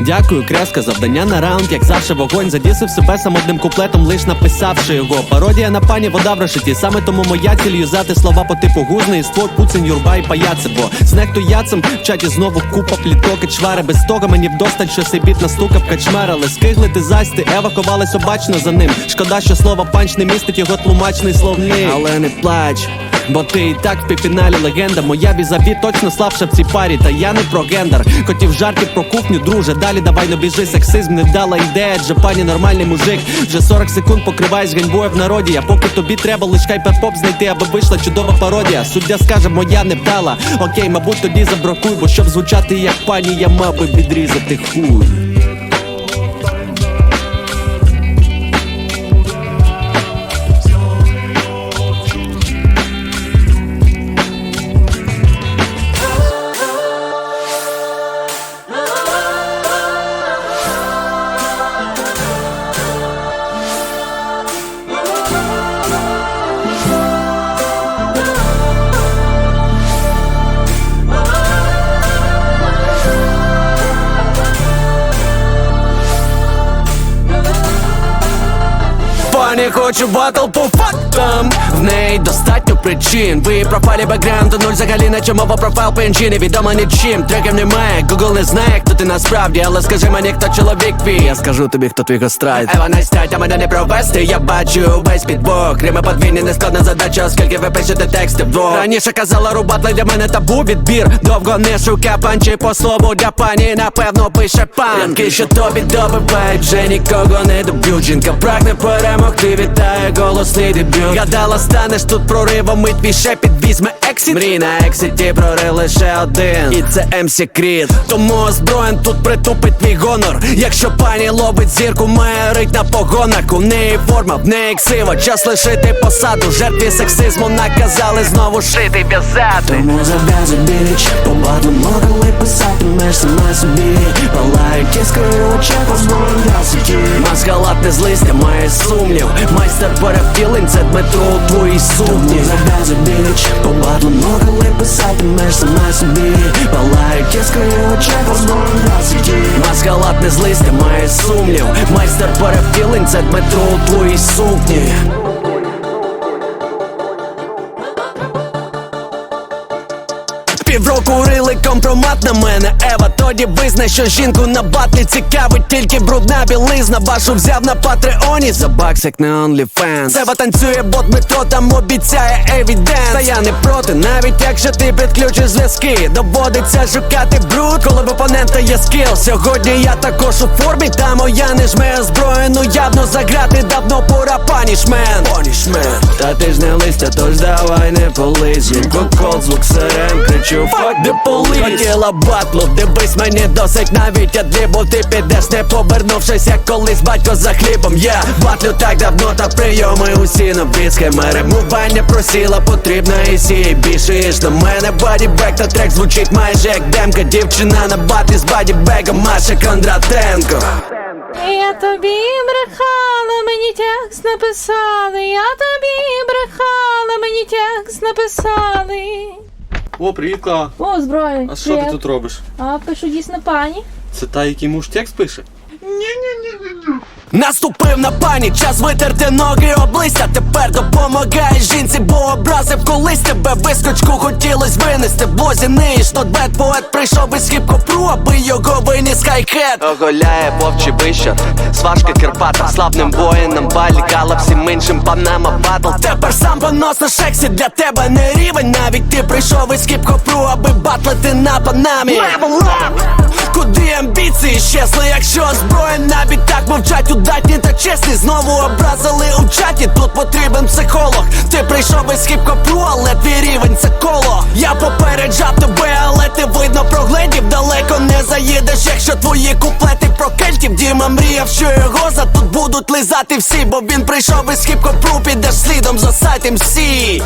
Дякую, креска, завдання на раунд, як завжди вогонь Задісив себе сам одним куплетом, лиш написавши його. Пародія на пані вода в решеті. Саме тому моя ціль юзати слова по типу гузний, створ, пуцин, юрба і паяци. Бо знехту яцем в чаті знову купа пліток і чвари. Без того мені вдосталь, що цей біт настукав качмерили. Скиглити засти, евакувались обачно за ним. Шкода, що слово панч не містить його тлумачний словник. Але не плач. Бо ти і так в півфіналі легенда. Моя візаві точно слабша в цій парі, та я не про гендер. Хотів жарти про кухню, друже. Далі давай не біжи, сексизм не вдала ідея. Адже пані нормальний мужик. Вже 40 секунд покриваюсь ганьбою в народі. А поки тобі треба лиш хайпер-поп знайти, аби вийшла чудова пародія. Суддя скаже, моя не вдала. Окей, мабуть, тоді забракуй, бо щоб звучати як пані, я мав би відрізати хуй. Пані хочу батл по фактам. В неї достатньо причин. Ви профайлі бекграунду нуль взагалі наче мова профайл пенчі Невідомо нічим, треків немає Google не знає, хто ти насправді. Але скажи мені, хто чоловік твій? Я скажу тобі, хто твій гострайт Ева найстять, а мене не провести. Я бачу весь підбок Рими подвійні, не складна задача Оскільки ви пишете тексти вдвох Раніше казала рубатли для мене табу відбір. Довго не шукав панчі по слову для пані. Напевно пише пан Рядки, що тобі добивають, вже нікого не доб'ють. Жінка прагне перемогти, вітає голосний дебют Гадала, станеш тут проривом, і твій шепіт візьме ексіт. Мрій на ексіті прорив лише один. І це MC Кріт Тому озброєн тут притупить твій гонор. Якщо пані ловить зірку, має рить на погонах. У неї форма, в неї ксива Час лишити посаду, жертві сексизму наказали знову шити в'язати Тому зав'язуй біч По батлу могли писати меж сама собі. Палають іскрою в очах возможно гасики Маскалат не злистя, має сумнів Майстер перефілень, це Дмитро у твоїй сумні біч По много могли писати меж сама собі. Палають іскрою в очах возможно гасики Маскалат не злистя, має сумнів. Майстер перефілень, це Дмитро у твоїй сукні Півроку рили компромат на мене Ева, тоді визнай, що жінку на батлі цікавить тільки брудна білизна. Вашу взяв на патреоні. За баксик на OnlyFans. Сева танцює, бо Дмитро там обіцяє евіденс Та я не проти, навіть якщо ти підключиш зв'язки. Доводиться шукати бруд, коли в опонента є скіл. Сьогодні я також у формі, та моя не жме озброєну. Явно заграти давно пора панішмен. Панішмен. Та ти ж не листя, тож давай не полись Жінку кол, звук сирен, кричу Fuck the police. Хотіла батлу, дивись мені досить навіть адлібу Ти підеш не повернувшись, як колись батько за хлібом. Я батлю так давно, та прийоми усі нові схеми Ремування просіла, потрібна і сіє більше іж на мене. Бадібек та трек звучить майже як демка. Дівчина на батлі з бадібегом Маша Кондратенко. Я тобі брехала, мені текст написали. Я тобі брехала, мені текст написали. О, привіт, Клава. О, зброя. А що ти тут робиш? А пишу дійсно пані. Це та, який муж текст пише? Наступив на пані, час витерти ноги облистя. Тепер допомагає жінці, бо образив колись тебе. Вискочку хотілось винести, блозі ниєш Нотбет поет прийшов із хіп-хопру, аби його виніс хайхет. Оголяє вовчий вищат, сважки Кирпата. Славним воїнам балікала всім іншим панама батл Тепер сам понос на шексі для тебе не рівень. Навіть ти прийшов із хіп-хопру, аби батлити на панамі. Куди амбіції щесли, якщо зброя навіть так мовчать удатні та чесні. Знову образили у чаті, тут потрібен психолог. Ти прийшов із хіп-хопру, але твій рівень це коло. Я попереджав тебе, але ти видно прогледів. Далеко не заїдеш, якщо твої куплети про кельтів. Діма мріяв, що його за тут будуть лизати всі Бо він прийшов із хіп-хопру, підеш слідом за сайтем всі